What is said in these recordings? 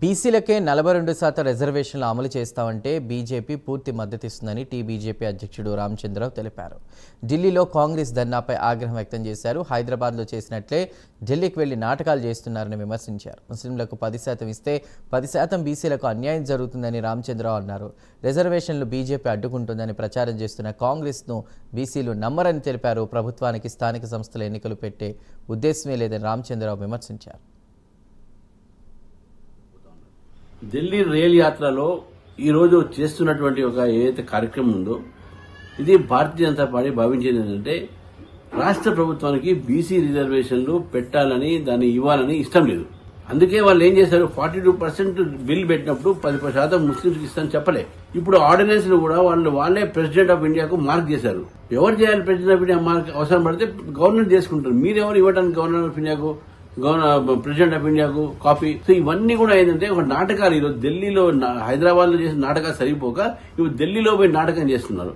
బీసీలకే నలభై రెండు శాతం రిజర్వేషన్లు అమలు చేస్తామంటే బీజేపీ పూర్తి మద్దతిస్తుందని టీబీజేపీ అధ్యక్షుడు రామచంద్రరావు తెలిపారు. ఢిల్లీలో కాంగ్రెస్ ధర్నాపై ఆగ్రహం వ్యక్తం చేశారు. హైదరాబాద్లో చేసినట్లే ఢిల్లీకి వెళ్ళి నాటకాలు చేస్తున్నారని విమర్శించారు. ముస్లింలకు పది శాతం ఇస్తే పది శాతం బీసీలకు అన్యాయం జరుగుతుందని రామచంద్రరావు అన్నారు. రిజర్వేషన్లు బీజేపీ అడ్డుకుంటుందని ప్రచారం చేస్తున్న కాంగ్రెస్ను బీసీలు నమ్మరని తెలిపారు. ప్రభుత్వానికి స్థానిక సంస్థల ఎన్నికలు పెట్టే ఉద్దేశమే లేదని రామచంద్రరావు విమర్శించారు. ఢిల్లీ రైల్ యాత్రలో ఈరోజు చేస్తున్నటువంటి ఒక ఏదైతే కార్యక్రమం ఉందో ఇది భారతీయ జనతా పార్టీ భావించేది ఏంటంటే రాష్ట్ర ప్రభుత్వానికి బీసీ రిజర్వేషన్లు పెట్టాలని దాన్ని ఇవ్వాలని ఇష్టం లేదు. అందుకే వాళ్ళు ఏం చేశారు? ఫార్టీ టూ పర్సెంట్ బిల్ పెట్టినప్పుడు పది శాతం ముస్లింస్కి ఇస్తాను చెప్పలే. ఇప్పుడు ఆర్డినెన్స్ కూడా వాళ్ళు వాళ్ళే ప్రెసిడెంట్ ఆఫ్ ఇండియాకు మార్క్ చేశారు. ఎవరు చేయాలి ప్రెసిడెంట్ ఆఫ్ ఇండియా మార్క్ అవసరం పడితే గవర్నమెంట్ చేసుకుంటారు. మీరెవరు ఇవ్వడానికి గవర్నమెంట్ ఆఫ్ ఇండియాకు? ప్రెసిడెంట్ ఆఫ్ ఇండియాకు కాపీ. సో ఇవన్నీ కూడా ఏంటంటే ఒక నాటకాలు ఈరోజు ఢిల్లీలో హైదరాబాద్లో చేసిన నాటకాలు సరిపోక ఇప్పుడు ఢిల్లీలో పోయి నాటకం చేస్తున్నారు.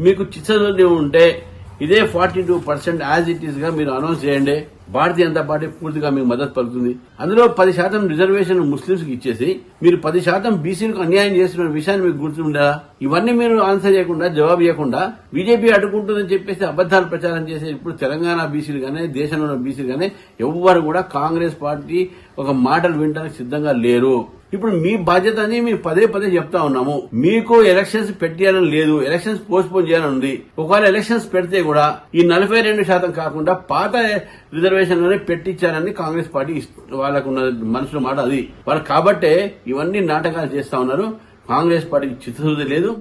మీకు చిత్తశుద్ధి ఉంటే ఇదే forty two percent as it ఈస్గా మీరు అనౌన్స్ చేయండి. భారతీయ జనతా పార్టీ పూర్తిగా మీకు మద్దతు పలుకుతుంది. అందులో పది శాతం రిజర్వేషన్ ముస్లింస్కి ఇచ్చేసి మీరు పది శాతం బీసీలకు అన్యాయం చేస్తున్న విషయాన్ని మీకు గుర్తుండదా ఇవన్నీ మీరు ఆన్సర్ చేయకుండా జవాబు ఇవ్వకుండా బీజేపీ అడ్డుకుంటుందని చెప్పేసి అబద్దాలు ప్రచారం చేసే ఇప్పుడు తెలంగాణ బీసీలు కానీ దేశంలో ఉన్న బీసీలు కానీ ఎవ్వరు కూడా కాంగ్రెస్ పార్టీ ఒక మాటలు వినడానికి సిద్ధంగా లేరు. ఇప్పుడు మీ బాధ్యత అని మేము పదే పదే చెప్తా ఉన్నాము. మీకు ఎలక్షన్స్ పెట్టాలని లేదు ఎలక్షన్స్ పోస్ట్ పోన్ చేయాలని ఉంది. ఒకవేళ ఎలక్షన్స్ పెడితే కూడా ఈ నలభై రెండు శాతం కాకుండా పాత రిజర్వేషన్లనే పెట్టించారని కాంగ్రెస్ పార్టీ వాళ్ళకున్న మనసులో మాట అది. వాళ్ళు కాబట్టే ఇవన్నీ నాటకాలు చేస్తా ఉన్నారు. కాంగ్రెస్ పార్టీకి చిత్తశుద్ధి లేదు.